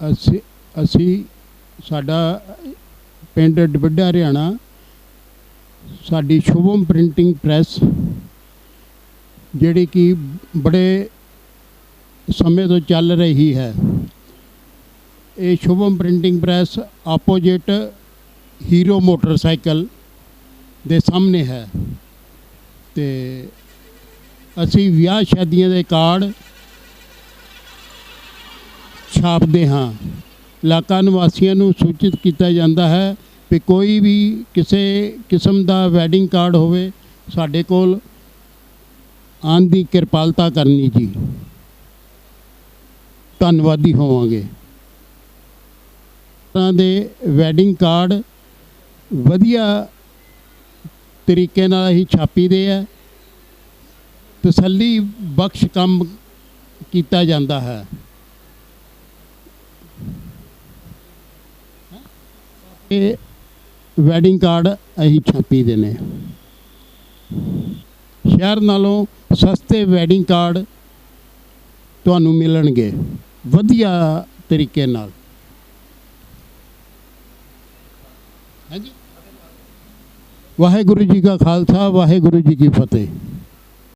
ਅਸੀਂ ਅਸੀਂ ਸਾਡਾ ਪਿੰਡ ਡਬੱਡਾ ਹਰਿਆਣਾ, ਸਾਡੀ ਸ਼ੁਭਮ ਪ੍ਰਿੰਟਿੰਗ ਪ੍ਰੈਸ, ਜਿਹੜੀ ਕਿ ਬੜੇ ਸਮੇਂ ਤੋਂ ਚੱਲ ਰਹੀ ਹੈ। ਇਹ Shubham printing press opposite Hero motorcycle ਦੇ ਸਾਹਮਣੇ ਹੈ। ਤੇ ਅਸੀਂ ਵਿਆਹ ਸ਼ਾਦੀਆਂ ਦੇ ਕਾਰਡ ਛਾਪਦੇ ਹਾਂ। ਇਲਾਕਾ ਨਿਵਾਸੀਆਂ ਨੂੰ ਸੂਚਿਤ ਕੀਤਾ ਜਾਂਦਾ ਹੈ ਕਿ ਕੋਈ ਵੀ ਕਿਸੇ ਕਿਸਮ ਦਾ ਵੈਡਿੰਗ ਕਾਰਡ ਹੋਵੇ, ਸਾਡੇ ਕੋਲ ਆਉਣ ਦੀ ਕਿਰਪਾਲਤਾ ਕਰਨੀ ਜੀ। ਧੰਨਵਾਦੀ ਹੋਵਾਂਗੇ। ਤਰ੍ਹਾਂ ਦੇ ਵੈਡਿੰਗ ਕਾਰਡ ਵਧੀਆ ਤਰੀਕੇ ਨਾਲ ਹੀ ਛਾਪੀ ਦੇ ਹੈ ਤਸੱਲੀ ਬਖਸ਼ ਕੰਮ ਕੀਤਾ ਜਾਂਦਾ ਹੈ। ਇਹ ਵੈਡਿੰਗ ਕਾਰਡ ਅਸੀਂ ਛਾਪੀ ਦੇ ਨੇ ਸ਼ਹਿਰ ਨਾਲੋਂ ਸਸਤੇ ਵੈਡਿੰਗ ਕਾਰਡ ਤੁਹਾਨੂੰ ਮਿਲਣਗੇ, ਵਧੀਆ ਤਰੀਕੇ ਨਾਲ। ਹਾਂਜੀ। ਵਾਹਿਗੁਰੂ ਜੀ ਕਾ ਖਾਲਸਾ, ਵਾਹਿਗੁਰੂ ਜੀ ਕੀ ਫਤਿਹ।